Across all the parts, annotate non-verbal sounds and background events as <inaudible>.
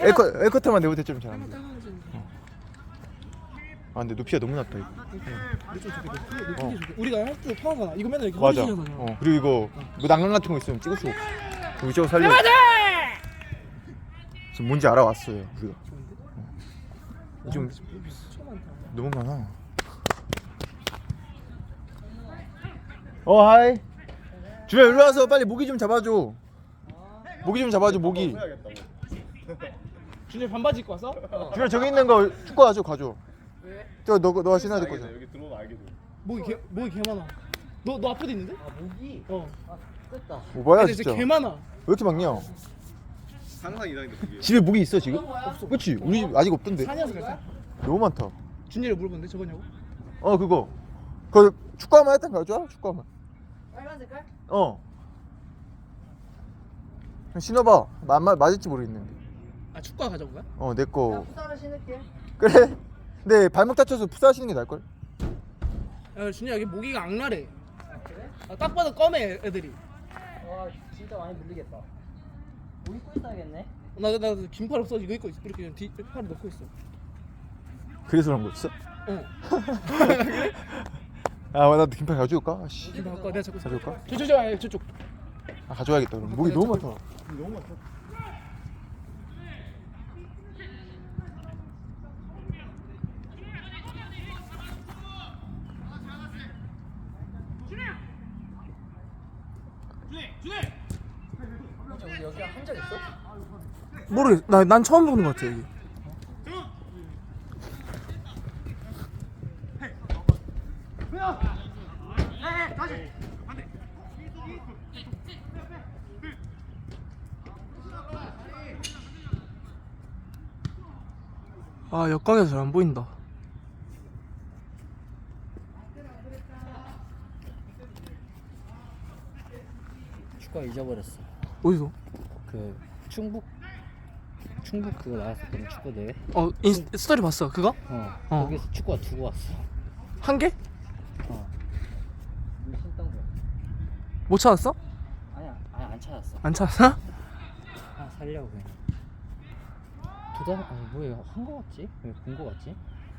에커 에커터만 내보다 좀 잘합니다. 아 근데 높이가 너무 낮다 이거. 좀 높이 어. 높이 좋게 우리가 할때 파하잖아 이거 맨날 이렇게 맞아. 어 그리고 이거 뭐 난간 같은 거 있으면 찍을 수 없어. 우리 저거 살려. 지금 뭔지 알아왔어요 우리가. 좋은데? 좀 처음 많다 너무 많아. 어 하이. 주야 일로 와서 빨리 모기 좀 잡아줘. 모기 좀 잡아줘 모기. 준이 반바지 입고 왔어? 주야 저기 있는 거 축구 가져 가져. 왜? 저 너, 너가 신어야 될 거잖아. 여기 들어오면 알게 돼. 목이 개, 목이 개 많아 너, 너 앞에도 있는데? 아 목이 어아 뜯다 오바야 근데 진짜. 진짜 개 왜 많아 이렇게 많냐? 상상 이상인데 그게. 집에 모기 있어 지금? 없어. 그렇지. 우리 집 아직 없던데. 사냐서 갈까? 너무 많다. 준이를 물어본데 저거냐고? 어 그거. 그 했던 거 알죠? 축구화만. 빨간 색깔? 어. 그냥 신어봐. 마, 마, 맞을지 모르겠는데. 아 축구화 가져온 거야? 어 내 거. 풋살을 신을게 그래. 근데 발목 다쳐서 풋살 신는 게 나을 걸? 야 준이 여기 모기가 악랄해 아 그래? 아, 딱 봐도 검해 애들이 와 진짜 많이 물리겠다 뭐 입고 있어야겠네 나, 나 긴팔 없어 이거 입고 있어 이렇게 그냥 뒤 팔을 넣고 있어 그래서 그런 거였어? 어 <laughs> 아 나도 긴팔 가져올까? 아, 씨. 내가 잡고 있어 가져올까? 저쪽 저 아니, 저쪽 아 가져와야겠다. 그럼 목이 너무 많다. 너무 많다. 한적 있어? 모르겠어 나, 난 처음 보는 거 같아 여기 아 역광에서 잘 안 보인다 축구 잊어버렸어 어디서? 그 충북 충북 그거 나왔었거든 축구 대회 어 인스, 스토리 봤어 그거? 어, 어. 거기서 축구가 두고 왔어 한 개? 어 신던 거못 찾았어? 아니야 아니 안 찾았어 안 찾았어? 아 살려고 그냥 두달 아니 뭐야 한거 같지? 왜 본 거 같지?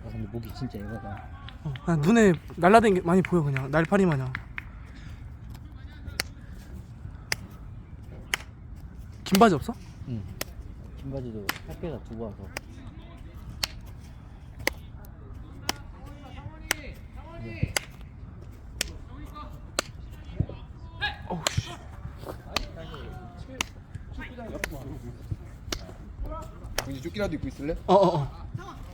아 근데 목이 진짜 예쁘다 어, 그냥 눈에 날라다니는 게 많이 보여 그냥 날파리 마냥 긴 바지 없어? 응 긴 바지도 학교에다 두고 와서 어우 씨 이제 조끼라도 입고 있을래? 어어어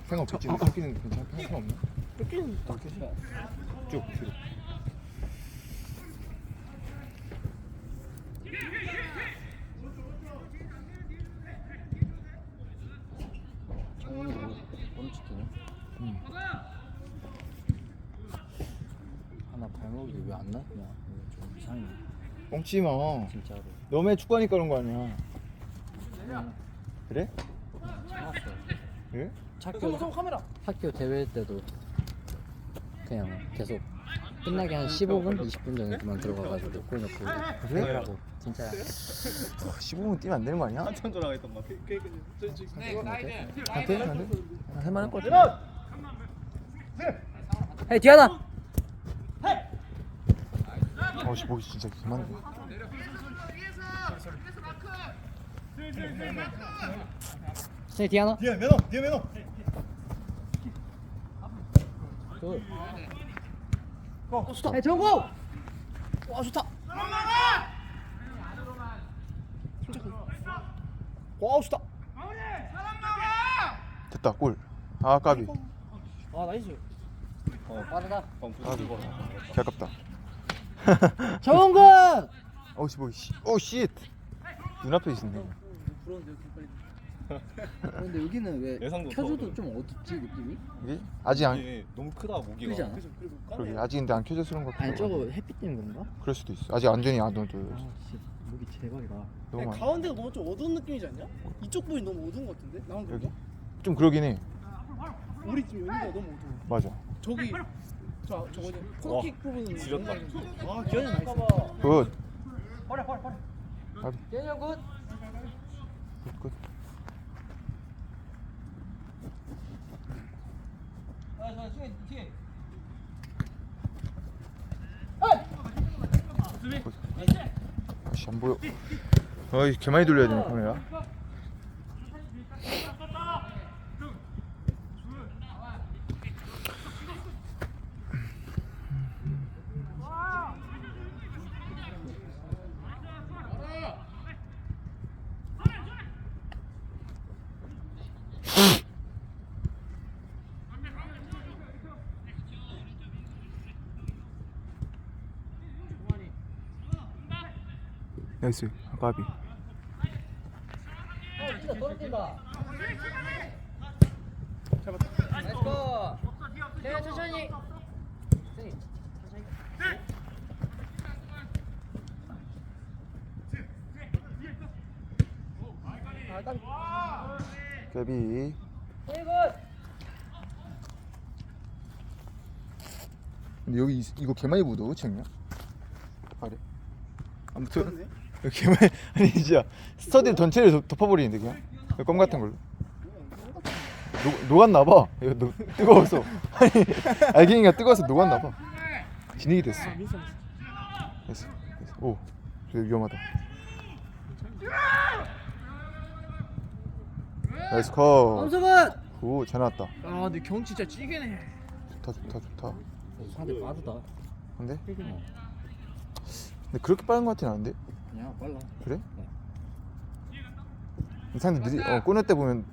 상관없지. 어, 어. 조끼는 괜찮아. 상관없나? 쫓기는 쭉 뒤로. 정훈이 뭐 멈추기네 응. 아나 발목이 왜 안 낫냐 이거 좀 이상해 뻥치지 마. 진짜로 너네 축구하니까 그런 거 아니야. 그래? 참았어 그래? 학교 학교 대회 때도 그냥 계속 끝나기 한 15분, 20분 전에만 들어가가지고 골 넣고 그래? 진짜 15분 뛰면 안 되는 거 아니야? 한참 전화했던 말. 할만할 것 같아. 헤이 디아나! 어씨 목이 진짜 기만해. 헤이 디아나! 뒤에 매너, 뒤에 매너. 굿어 좋다 헤이 정국! 와 좋다 와 좋다 됐다 골. 아 까비. 아 나이스 어 빠르다. 개 아깝다. 정국! 어씨 목이 씨. 오 씨. 눈앞에 있었네. 부러운데 이렇게 빨리 근데 여기는 왜 예상도 켜줘도 더좀 어둡지 느낌이? 이게 아직 안 이게 너무 크다 모기가. 그지 않아? 그래서 그리고 그러게 아직 근데 안 켜져서 그런 것 같아. 아니 저거 햇빛 때문에 그런가? 그럴 수도 있어. 아직 완전히 안 얻어. 아 진짜 목이 대박이다 너무 아니. 가운데가 너무 좀 어두운 느낌이지 않냐? 이쪽 부위 너무 어두운 것 같은데? 나만 여기? 좀 그러긴 해. 우리 팀 여기가 너무 어두워 맞아. 저기 저 저거 코킥 부분 지렸다. 아 기현이 나이스. 굿. 버려 버려 버려. 아. 기현이 굿. 굿 굿. 아저 안 보여. 어이 개 많이 돌려야 되네 카메라. 나이스 아까비. 내가 천천히. 까비. 근데 여기 이- 이거 개 많이 묻어 챙냐? 발에. 아무튼 개 많이 <laughs> 아니 진짜 스터디 전체를 덮- 덮어버리는데 그냥 껌 같은 걸로. 녹, 녹았나 봐. 이거 녹, 뜨거워서 <laughs> 아니 알갱이가 뜨거워서 녹았나 봐. 진행이 됐어. 민서 됐어. 됐어. 오, 위험하다. 나이스 컷. 엄수근 오, 잘 나왔다. 아 근데 경 진짜 찌개네 좋다, 좋다, 좋다. 상대 빠르다. 근데. 근데 그렇게 빠른 것 같진 않은데? 그냥 빨라. 그래? 이 사람들 느리, 어, 꺼낼 때 보면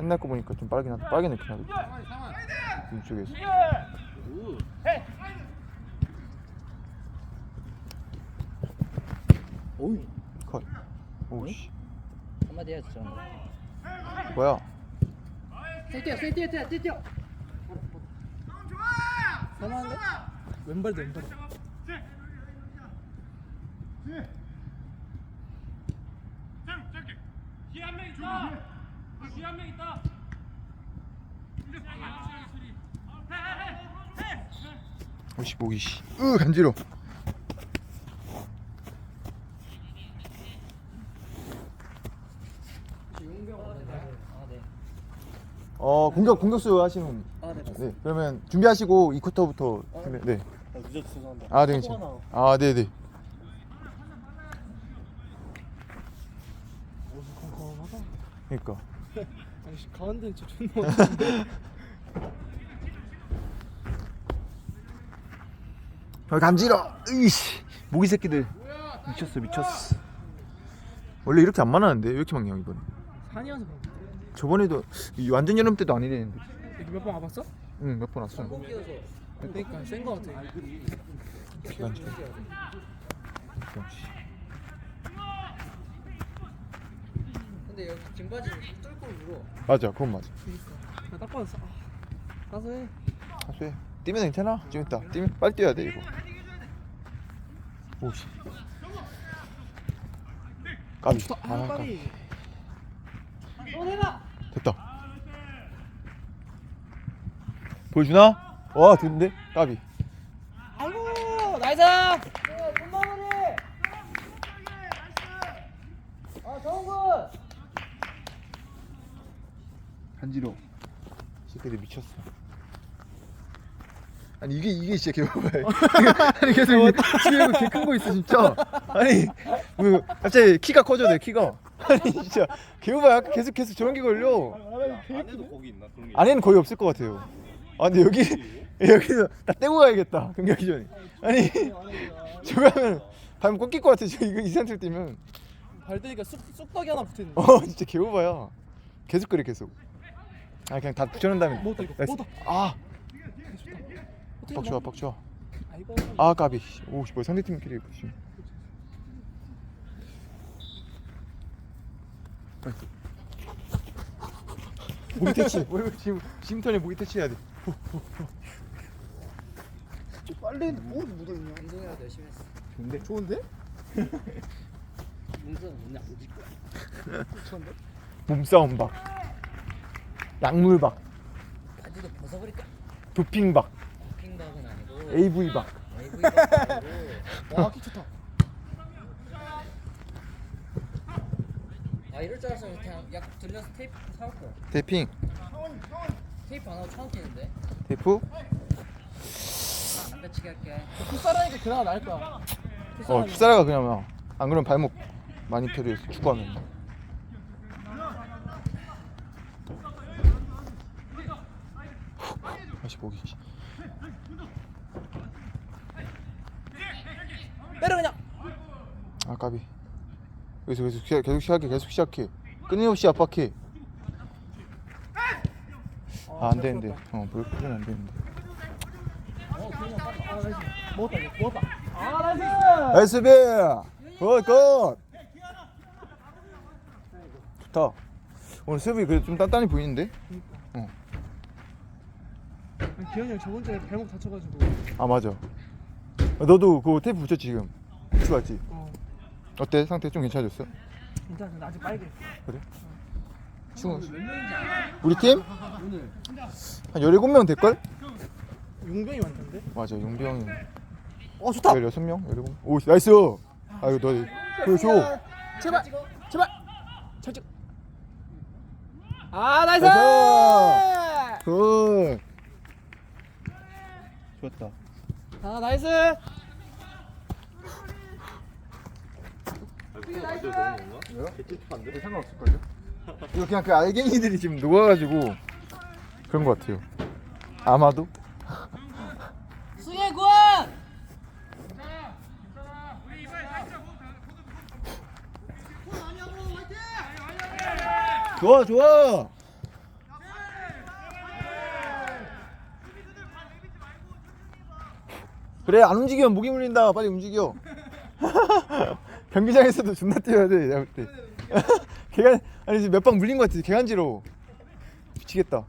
옛날 거 보니까 좀 빠르긴 하다. 빠르게 느끼긴 하다. 이쪽에서. 오이. 컷. 오씨. 한마디 해야지 전. 뭐야? 뛰어 뛰어 뛰어 뛰어 뛰어 사나한데? 왼발도 왼발 뒤에 한 명 있다. 뒤에 한 명 있다. 오 씨, 목이 씨. 으, 간지러. 아 네. 어, 공격, 공격수 하시는 분. 아네 네, 그러면 준비하시고 이 쿼터부터 준비. 네. 아, 늦어서 죄송합니다. 아, 네, 괜찮아. 아, 네, 네. 그러니까. <laughs> 아니 씨, 가운데는 진짜 존나 <laughs> 아, 간지러. 으이씨. 모기 새끼들. 미쳤어, 미쳤어. 원래 이렇게 안 많았는데 왜 이렇게 많냐 이번에. 산이 와서 그런 저번에도 이 완전 여름 때도 아니랬는데. 거 몇번 와봤어? 응, 몇 번 왔어. 그러니까 센 거 같아 기관지. 근데 여기 등받이 뚫고 물어. 맞아, 그건 맞아. 그러니까 나딱 봐도 아 가서 해 사수해. 뛰면 괜찮아. 좀 있다. 뛰면 빨리 뛰어야 돼 이거. 오씨. 까비. 아, 아 까비. 내가 됐다. 보여주나? 와, 됐는데? 까비. 아이고 나이스 손마무리 아 정훈 간지러. 새끼들 미쳤어. 아니 이게 이게 진짜 개봐봐요. <laughs> <laughs> 아니 계속 집에 이거 개큰 거 있어 진짜. 아니 뭐 갑자기 키가 커져 내 키가. <laughs> 아니 진짜 개봐봐요. 계속 계속 저런 게 걸려. 안에도 거기 있나 그런 게? 안에는 거의 없을 것 같아요. 아 근데 여기 여기서 다 떼고 가야겠다 경기하기 전에. 아니 저거 하면 발 꺾일 것 같아. 저 이거 이 상태로 뛰면. 발 대니까 쑥, 쑥떡이 하나 붙어있는 어 진짜 개오바야. 계속 그래 계속. 아 그냥 다 붙여놓은 다음에. 못다 이거 나이스. 못다 아 좋아 뻑 좋아. 아이고 아 까비. 오뭐 상대팀끼리 보시. 모기 퇴치. <laughs> 왜 지금 지금 턴에 모기 퇴치해야 돼. 빨래인데 뭐 묻어있냐 운동이라도 열심히 했어. 좋은데? 좋은데? <laughs> 운동 오늘 안질 거야. <laughs> 좋은데? 몸싸움 박. 약물 박. 바지도 벗어버릴까? 도핑 박. AV 박. 아니고. 와키 좋다 아 이럴 줄 알았으면 그냥 약 들려서 테이프 사올 거야. 대핑. 테이프 안 하고 처음 끼는데. 테이프? 안 다치게 할게. 풋살하니까 그나마 나을 거야 어 풋살하니까. 풋살아가 그냥 뭐. 안 그러면 발목 많이 필요해 축구하면 다시 보기 때려 그냥 아 까비. 여기서 계속 시작, 계속 시작해 계속 시작해. 끊임없이 압박해. 아 안 되는데. 어 그러면 안되는데. 어 먹었다 먹었다 아 나이스 나이스 굿굿! 좋다. 오늘 수비 그래도 좀 단단히 보이는데? 기현이 형 저번 주에 발목 다쳐가지고. 아 맞아. 너도 그 테이프 붙였지 지금? 붙여 왔지 어 어때 상태 좀 괜찮아졌어? 괜찮아 근데 아직 빨개 그래? 친구 우리 팀? 한 17명 될걸? 용병이 많던데 맞아 용비 형이 어 좋다 16명? 17명? 오 나이스 아이고 너 보여줘 제발 제발 잘 찍. 아 나이스 나이스! 굿 좋았다 아 나이스 상관없을걸요? 이거 그냥 그 알갱이들이 지금 녹아가지고 그런 것 같아요. 아마도? <laughs> 수예군! 좋아 좋아! 그래 안 움직이면 목이 물린다. 빨리 움직여 <laughs> 경기장에서도 존나 뛰어야 돼. 내가 볼 때. 개간 <laughs> 아니 지금 몇 방 물린 것 같아. 개간지러워 미치겠다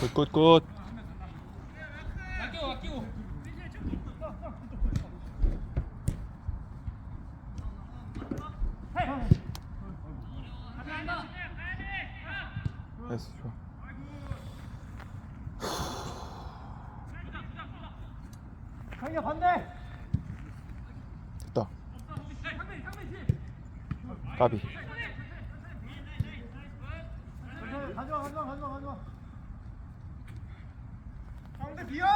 굿굿굿 됐어 좋아 강이야 반대 됐다 까비 가져와 가져와 가져와 가져와 가운데 비어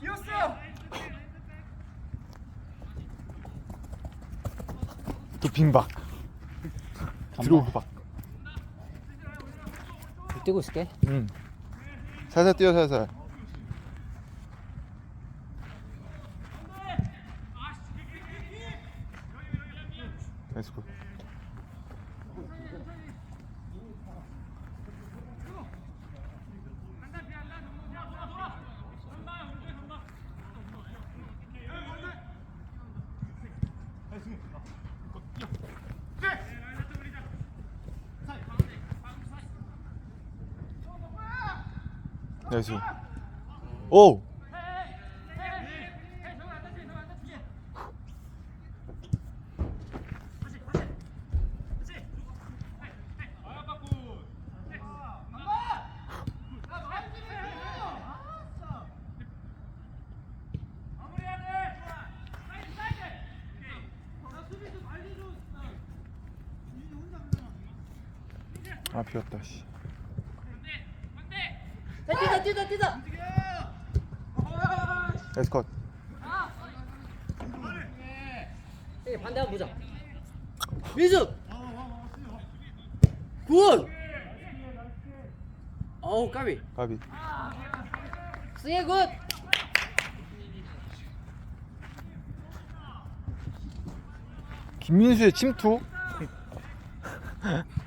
비었어 도핑박 들어오고 박 뛰고 있을게. 응. 살살 뛰어 살살. 나이스 굿. 나이스. 오. 아 비었다 씨. 뛰자 뛰자 뛰자 나이스 컷. 예, 반대 한번 보자. 민수 굿 어우 까비 까비. 수예 굿 김민수의 침투. <laughs>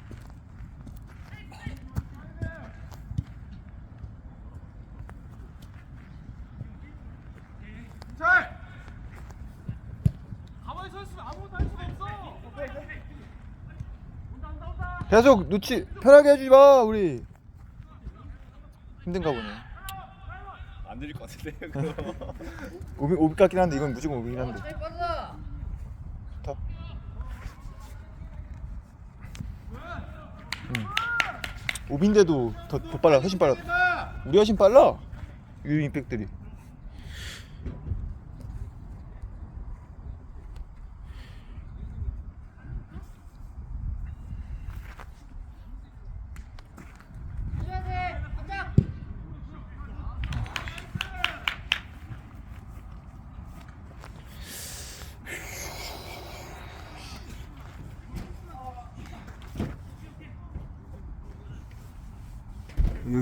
계속 놓치 편하게 해주지 마 우리. 힘든가 보네. 안 들릴 것 같은데 <laughs> 오비 오비 같긴 한데 이건 무조건 오비긴 한데. 아, 제일 좋다. 응. 오비인데도 더, 더 빨라 훨씬 빨라. 우리 훨씬 빨라? 유인백들이.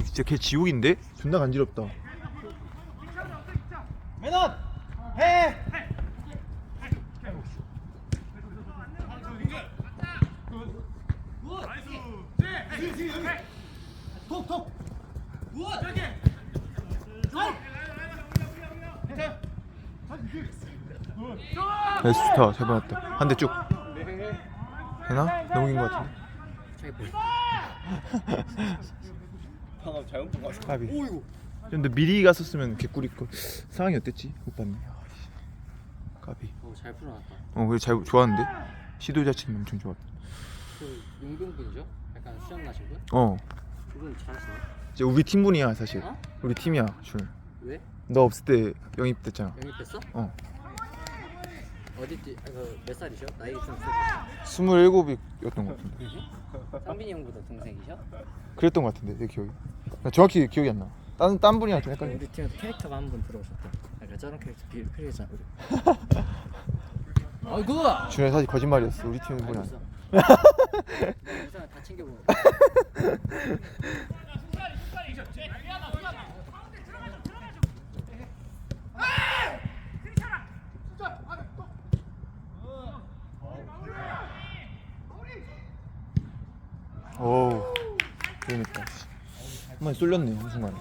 진짜 걔 지옥인데? 존나 간지럽다. 매넌! 해! 톡톡 나이스 좋다. 잘 받았다. 한 대 쭉. 되나? 너무 긴것 같은데? 저기 뭐 <laughs> 방금 잘못 본거 같아 까비 근데 미리 갔었으면 개꿀이 거 상황이 어땠지? 못 봤네 아, 씨. 까비 어, 잘 풀어놨다 어 그래 잘 좋았는데 시도 자체는 엄청 좋았다 그 용병분이죠? 약간 수염 나신 분? 어 그분 잘하시네 이제 우리 팀분이야 사실 어? 우리 팀이야 줄. 왜? 너 없을 때 영입됐잖아 영입했어? 어 어디 뛰.. 아, 그몇 살이죠? 나이 좀 있어 27이었던 것 같은데. 상빈이 형보다 동생이셔? 그랬던 것 같은데 내 기억이. 나 정확히 기억이 안나. 딴, 딴 분이랑 좀 헷갈려. 우리 팀에도 캐릭터가 한 분 들어오셨다 약간 저런 캐릭터 필, 필요했잖아 우리. <laughs> 아이고! 준현 사실 거짓말이었어 우리 팀 분이 아니야 알겠어. 영상을 다 챙겨보는 <laughs> 어우 그러니까 한 번에 쏠렸네 한 순간에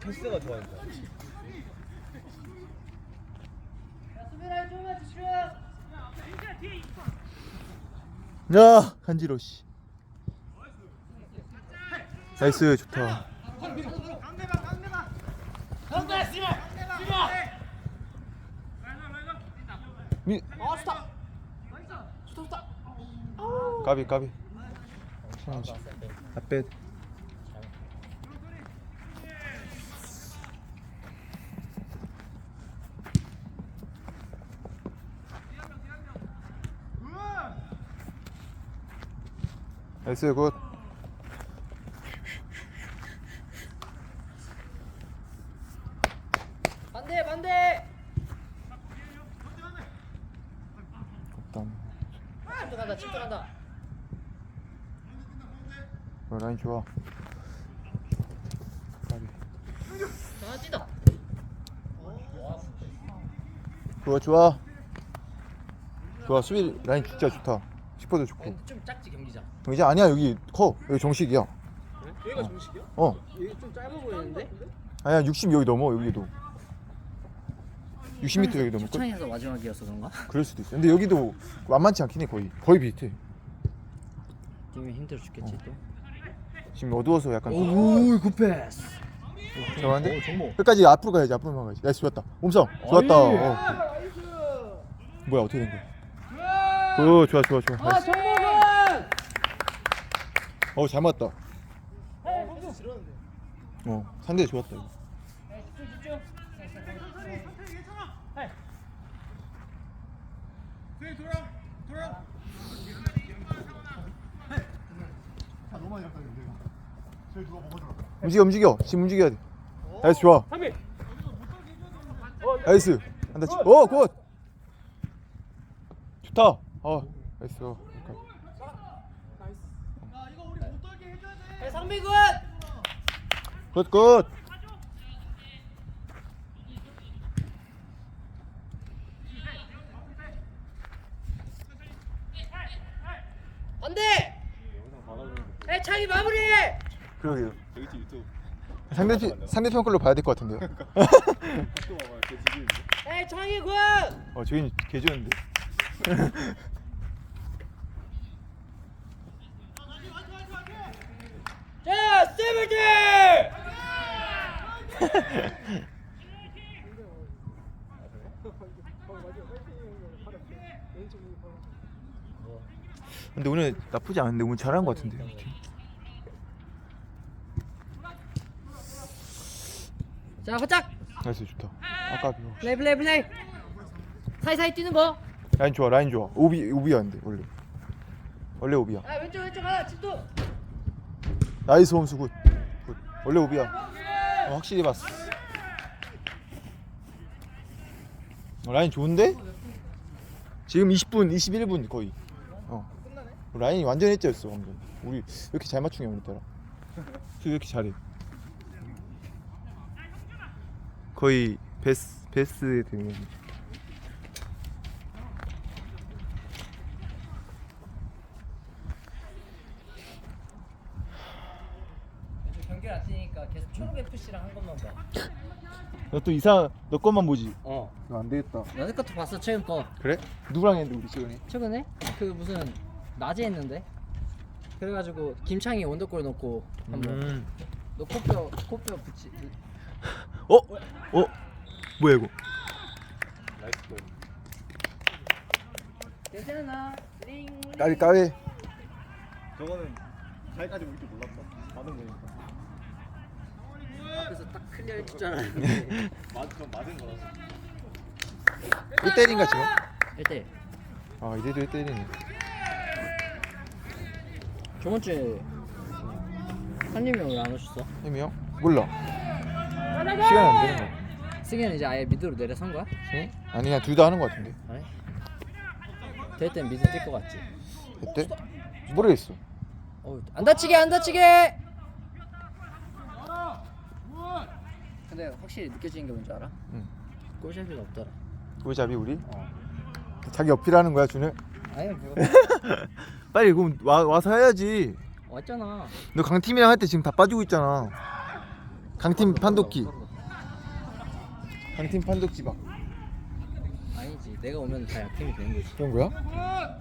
패스가 좋아진다 야 간지러 씨 나이스 좋다 미... 까비 까비 아빼 나이스 굿. 반대 반대! 없다 침투간다 침투간다. 어, 라인 좋아. 까비 아 뛰다. 좋아 좋아. 좋아 수비 라인 진짜 좋다. 슈퍼도 좋고. 좀 경기장 이제 아니야 여기 커. 여기 정식이야. 얘가 정식이야? 어. 여기 좀 짧아 보이는데? 아니야 60 여기 넘어 여기도. 60m 여기 걸 초창에서 마지막이어서 그런가? 그럴 수도 있어. 근데 여기도 만만치 않긴 해 거의. 거의 비슷해. 뛰면 힘들어 죽겠지 또? 지금 어두워서 약간 오우 굿패스 어 정모. 끝까지 앞으로 가야지 앞으로 가야지. 나이스 좋았다. 몸성 좋았다. 어. 뭐야 어떻게 된 거야? 오 좋아 좋아 좋아. 나이스. 정목은! 어잘 맞다. 어어 상대 좋았다 이거. 움직여 움직여. 지금 움직여야 돼. 나이스 좋아. 나이스. 한다 치 오 굿! 좋다. 어 나이스 어, 상빈 굿! 굿굿 반대! 해창이 마무리해! 그러게요 여기 팀 유튜브 상대 상대편 걸로 봐야 될 것 같은데요 <laughs> 또개 지지는데 해창이 굿! 어 저긴 개좋은데 세븐틴! 근데 오늘 나쁘지 않은데 오늘 잘한 것 같은데. 자 화짝. 나이스 좋다. 아까 그거. 레이 레이 레이 사이사이 뛰는 거. 라인 좋아 라인 좋아. 오비 오비야 근데 원래 원래 오비야. 아 왼쪽 왼쪽 하나 집도. 나이스 홈수 굿, 굿. 원래 오비야. 어, 확실히 봤어. 어, 라인 좋은데? 지금 20분 21분 거의. 어. 라인이 완전 일제였어 방금. 우리 왜 이렇게 잘 맞추냐 오늘따라. 왜 이렇게 잘해? 거의 베스 베스에 되는 경기를 안 뛰니까 계속 초록 FC랑 한 것만 봐 너 또 이상 너 것만 보지 어. 너 안 되겠다 너네 것도 봤어 최근 거 그래? 누구랑 했는데 우리 최근에? 최근에 그 무슨 낮에 했는데 그래가지고 김창희 원더골 넣고 한번 음. 너 코뼈 코뼈 붙이 어? 어? 뭐야 이거? 나이스 골. 괜찮아 링 까비 까비 저거는 잘까지 볼줄 몰랐다. 맞은 거니까. 앞에서 딱 클리어 해주잖아 <laughs> 맞, 전 맞은 거라서. 1대1인가 지금? 1대1 아 이래도 1대1이네 저번 주에 한님이 형왜안 오셨어? 힘이 형? 몰라 시간이 안 되는 거야 승현은 이제 아예 미드로 내려선 거야? 응? 아니 그냥 둘 다 하는 거 같은데 아니 대회 때는 미드 뛸것 같지 그때? 모르겠어 어, 안 다치게 안 다치게 근데 확실히 느껴지는 게 뭔지 알아? 응 골잡이가 없더라 우리잡이 우리? 어. 자기 어필하는 거야 준을? 아니 뭐 <laughs> 빨리 그럼 와, 와서 해야지 왔잖아 너 강팀이랑 할 때 지금 다 빠지고 있잖아 강팀 판독기 강팀 판독기 막 아니지 내가 오면 다 약팀이 되는 거지 그런 거야?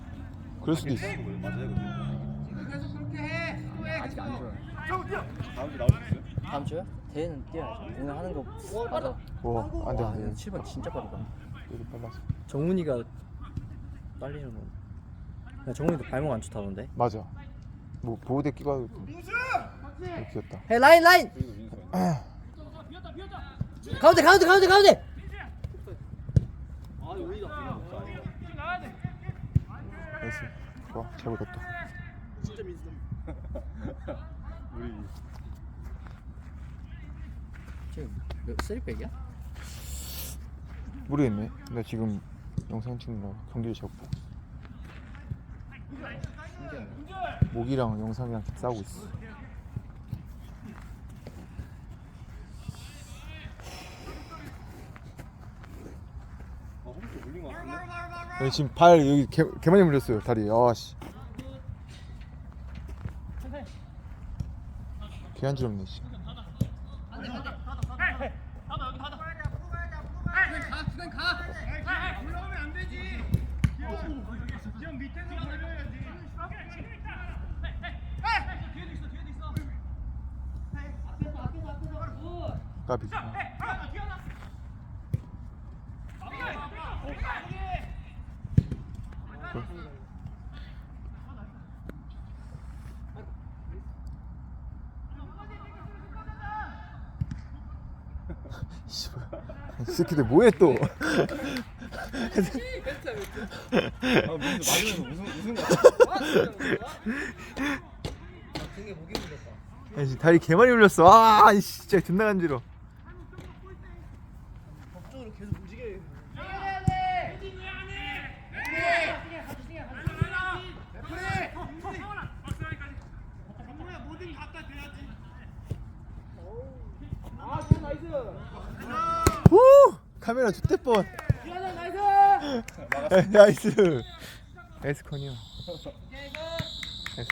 그럴 수도 있어. 아직 안 좋아 다음 주 나올 수 있어요? 다음 주에? 대회는 뛰어야지 오늘 하는 거 맞아 와 안 돼 와 안 돼. 7번 진짜 빠르다. 여기 빨랐어 정훈이가 야, 정훈이도 발목 안 좋다던데? 맞아. 뭐 보호대 끼고 이렇게 귀엽다. 헤 라인 라인. 가운데 가운데 가운데 가운데! 나이스. 좋아. 잘 보겠다 <laughs> 우리 지금 몇 쓰리백이야? 모르겠네. 나 지금 영상 찍느라 경기를 잘 보고. 목이랑 영상이랑 싸우고 있어. 아, 지금 발 여기 개, 개 많이 물렸어요 다리. 아씨. 개한지럽네 씨 올라오면 안 되지. 지금 밑에서 걸려야지. 뒤에도 있어, 뒤에도 있어. 까비 씨발. <laughs> 이 새끼들 뭐해 또? 아, 민수 맞으면서 웃은, 웃은 거 같아. 등에 목이 물렸다. 아니, 씨, 다리 개 많이 물렸어. 아 씨, 진짜 존나 간지러 법적으로 계속 움직여야 후 카메라 죽대 뻔. <laughs> 나이스! 나이스. 컨이요 나이스